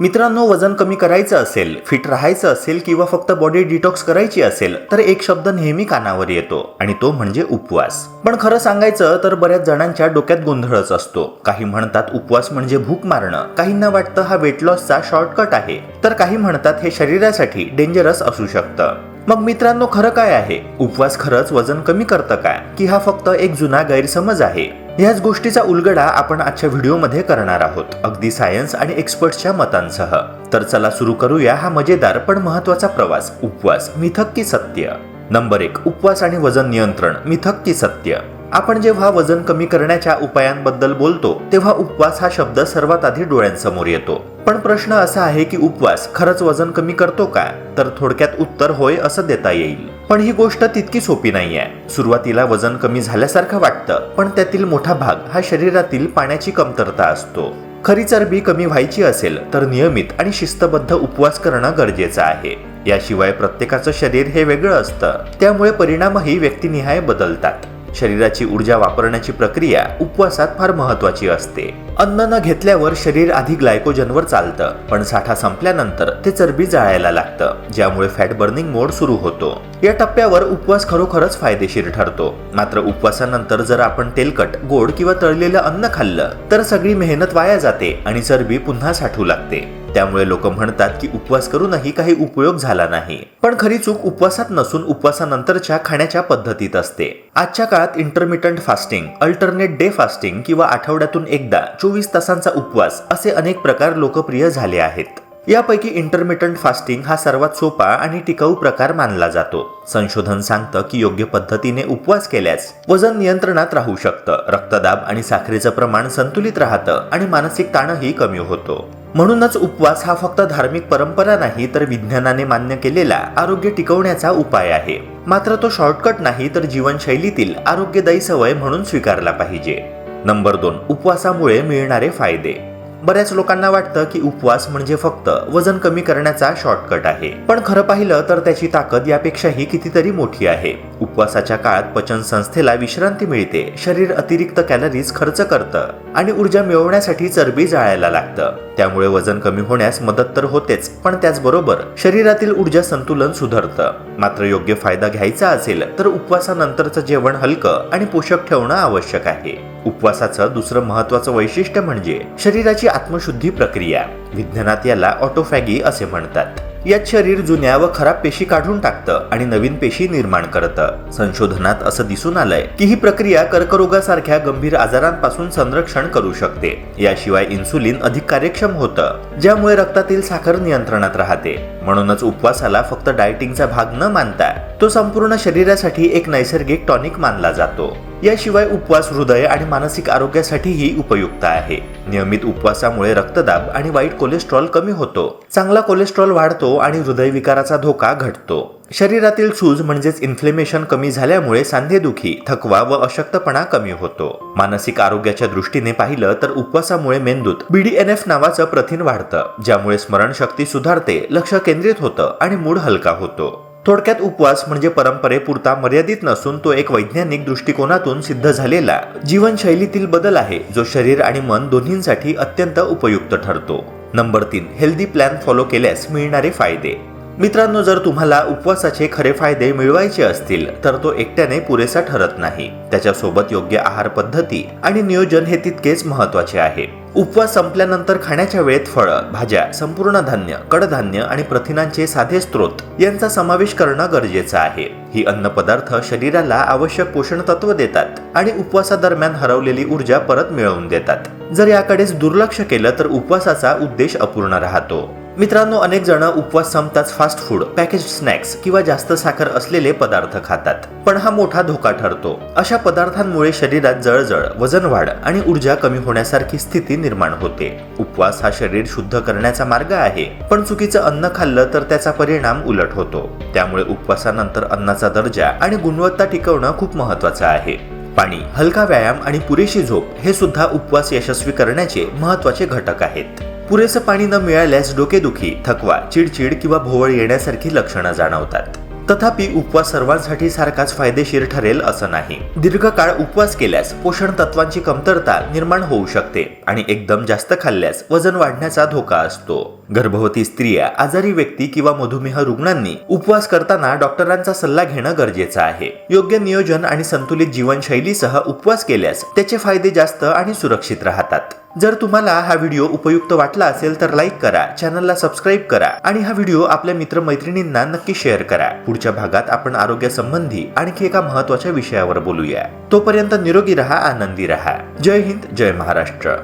मित्रांनो वजन कमी करायचं असेल फिट राहायचं असेल किंवा फक्त बॉडी डिटॉक्स करायची असेल तर एक शब्द नेहमी कानावर येतो आणि तो म्हणजे उपवास. पण खरं सांगायचं तर बऱ्याच जणांच्या डोक्यात गोंधळच असतो. काही म्हणतात उपवास म्हणजे भूक मारणं. काहींना वाटतं हा वेट लॉसचा शॉर्टकट आहे. तर काही म्हणतात हे शरीरासाठी डेंजरस असू शकतं. मग मित्रांनो खरं काय आहे? उपवास खरंच वजन कमी करतं काय की हा फक्त एक जुना गैरसमज आहे? ह्याच गोष्टीचा उलगडा आपण आजच्या व्हिडिओमध्ये करणार आहोत. अगदी सायन्स आणि एक्सपर्टच्या मतांसह. तर चला सुरू करूया हा मजेदार पण महत्त्वाचा प्रवास उपवास मिथक की सत्य. नंबर एक उपवास आणि वजन नियंत्रण मिथक की सत्य. आपण जेव्हा वजन कमी करण्याच्या उपायांबद्दल बोलतो तेव्हा उपवास हा शब्द सर्वात आधी डोळ्यांसमोर येतो. पण प्रश्न असा आहे की उपवास खरंच वजन कमी करतो का? तर थोडक्यात उत्तर होय असं देता येईल. पण ही गोष्ट तितकी सोपी नाही आहे सुरुवातीला वजन कमी झाल्यासारखं वाटतं पण त्यातील मोठा भाग हा शरीरातील पाण्याची कमतरता असतो. खरी चरबी कमी व्हायची असेल तर नियमित आणि शिस्तबद्ध उपवास करणं गरजेचं आहे. याशिवाय प्रत्येकाचं शरीर हे वेगळं असतं. त्यामुळे परिणामही व्यक्तिनिहाय बदलतात. शरीराची ऊर्जा वापरण्याची प्रक्रिया उपवासात फार महत्वाची असते. अन्न न घेतल्यावर शरीर आधी ग्लायकोजनवर चालतं पण साठा संपल्यानंतर ते चरबी जाळायला लागतं ज्यामुळे फॅट बर्निंग मोड सुरू होतो. या टप्प्यावर उपवास खरोखरच फायदेशीर ठरतो. मात्र उपवासानंतर जर आपण तेलकट गोड किंवा तळलेलं अन्न खाल्लं तर सगळी मेहनत वाया जाते आणि चरबी पुन्हा साठू लागते. त्यामुळे लोक म्हणतात की उपवास करूनही काही उपयोग झाला नाही. पण खरी चूक उपवासात नसून उपवासानंतरच्या खाण्याच्या पद्धतीत असते. आजच्या काळात intermittent fasting alternate day fasting किंवा आठवड्यातून एकदा चोवीस तासांचा उपवास असे अनेक प्रकार लोकप्रिय झाले आहेत. यापैकी इंटरमिटंट फास्टिंग हा सर्वात सोपा आणि टिकाऊ प्रकार मानला जातो. संशोधन सांगतं की योग्य पद्धतीने उपवास केल्यास वजन नियंत्रणात राहू शकतं रक्तदाब आणि साखरेचं प्रमाण संतुलित राहतं आणि मानसिक ताणही कमी होतो. म्हणूनच उपवास हा फक्त धार्मिक परंपरा नाही तर विज्ञानाने मान्य केलेला आरोग्य टिकवण्याचा उपाय आहे. मात्र तो शॉर्टकट नाही तर जीवनशैलीतील आरोग्यदायी सवय म्हणून स्वीकारला पाहिजे. नंबर दोन उपवासामुळे मिळणारे फायदे. बऱ्याच लोकांना वाटतं की उपवास म्हणजे फक्त वजन कमी करण्याचा शॉर्टकट आहे. पण खरं पाहिलं तर त्याची ताकद यापेक्षाही कितीतरी मोठी आहे. उपवासाच्या काळात पचन संस्थेला विश्रांती मिळते. शरीर अतिरिक्त कॅलरीज खर्च करतं आणि ऊर्जा मिळवण्यासाठी चरबी जाळायला लागतं. त्यामुळे वजन कमी होण्यास मदत तर होतेच पण त्याचबरोबर शरीरातील ऊर्जा संतुलन सुधारतं. मात्र योग्य फायदा घ्यायचा असेल तर उपवासानंतरचं जेवण हलकं आणि पोषक ठेवणं आवश्यक आहे. उपवासाचं दुसरं महत्वाचं वैशिष्ट्य म्हणजे शरीराची आत्मशुद्धी प्रक्रिया. विज्ञानात याला ऑटोफॅगी असे म्हणतात. यात शरीर जुन्या व खराब पेशी काढून टाकतं आणि नवीन पेशी निर्माण करतं. संशोधनात असं दिसून आलंय की ही प्रक्रिया कर्करोगासारख्या गंभीर आजारांपासून संरक्षण करू शकते. याशिवाय इन्सुलिन अधिक कार्यक्षम होतं ज्यामुळे रक्तातील साखर नियंत्रणात राहते. म्हणूनच उपवासाला फक्त डायटिंगचा भाग न मानता तो संपूर्ण शरीरासाठी एक नैसर्गिक टॉनिक मानला जातो. याशिवाय उपवास हृदय आणि मानसिक आरोग्यासाठीही उपयुक्त आहे. नियमित उपवासामुळे रक्तदाब आणि वाईट कोलेस्ट्रॉल कमी होतो. चांगला कोलेस्ट्रॉल वाढतो आणि हृदयविकाराचा धोका घटतो. शरीरातील सूज म्हणजेच इन्फ्लेमेशन कमी झाल्यामुळे सांधेदुखी थकवा व अशक्तपणा कमी होतो. मानसिक आरोग्याच्या दृष्टीने पाहिलं तर उपवासामुळे मेंदूत बीडीएनएफ नावाचं प्रथिन वाढतं ज्यामुळे स्मरणशक्ती सुधारते लक्ष केंद्रित होतं आणि मूड हलका होतो. थोडक्यात उपवास म्हणजे परंपरेपुरता मर्यादित नसून तो एक वैज्ञानिक दृष्टिकोनातून सिद्ध झालेला जीवनशैलीतील बदल आहे जो शरीर आणि मन दोन्हींसाठी अत्यंत उपयुक्त ठरतो. नंबर तीन हेल्दी प्लॅन फॉलो केल्यास मिळणारे फायदे. मित्रांनो जर तुम्हाला उपवासाचे खरे फायदे मिळवायचे असतील तर तो एकट्याने पुरेसा ठरत नाही. त्याच्यासोबत योग्य आहार पद्धती आणि नियोजन हे तितकेच महत्त्वाचे आहे. उपवास संपल्यानंतर खाण्याच्या वेळेत फळं भाज्या संपूर्ण धान्य कडधान्य आणि प्रथिनांचे साधे स्रोत यांचा समावेश करणं गरजेचं आहे. ही अन्नपदार्थ शरीराला आवश्यक पोषण तत्व देतात आणि उपवासादरम्यान हरवलेली ऊर्जा परत मिळवून देतात. जर याकडेच दुर्लक्ष केलं तर उपवासाचा उद्देश अपूर्ण राहतो. मित्रांनो अनेक जण उपवास संपताच फास्ट फूड पॅकेज स्नॅक्स किंवा जास्त साखर असलेले पदार्थ खातात. पण हा मोठा धोका ठरतो. अशा पदार्थांमुळे शरीरात जळजळ वजन वाढ आणि ऊर्जा कमी होण्यासारखी स्थिती निर्माण होते. उपवास हा शरीर शुद्ध करण्याचा मार्ग आहे पण चुकीचं अन्न खाल्लं तर त्याचा परिणाम उलट होतो. त्यामुळे उपवासानंतर अन्नाचा दर्जा आणि गुणवत्ता टिकवणं खूप महत्वाचं आहे. पाणी हलका व्यायाम आणि पुरेशी झोप हे सुद्धा उपवास यशस्वी करण्याचे महत्त्वाचे घटक आहेत. पुरेसं पाणी न मिळाल्यास डोकेदुखी थकवा चिडचिड किंवा भोवळ येण्यासारखी लक्षणं जाणवतात. तथापि उपवास सर्वांसाठी सारखाच फायदेशीर ठरेल असं नाही. दीर्घकाळ उपवास केल्यास पोषण तत्वांची कमतरता निर्माण होऊ शकते आणि एकदम जास्त खाल्ल्यास वजन वाढण्याचा धोका असतो. गर्भवती स्त्रिया आजारी व्यक्ती किंवा मधुमेह रुग्णांनी उपवास करताना डॉक्टरांचा सल्ला घेणं गरजेचं आहे. योग्य नियोजन आणि संतुलित जीवनशैलीसह उपवास केल्यास त्याचे फायदे जास्त आणि सुरक्षित राहतात. जर तुम्हाला हा व्हिडिओ उपयुक्त वाटला असेल तर लाईक करा चॅनलला सबस्क्राईब करा आणि हा व्हिडिओ आपल्या मित्रमैत्रिणींना नक्की शेअर करा. पुढच्या भागात आपण आरोग्यासंबंधी आणखी एका महत्त्वाच्या विषयावर बोलूया. तोपर्यंत निरोगी रहा आनंदी रहा. जय हिंद जय महाराष्ट्र.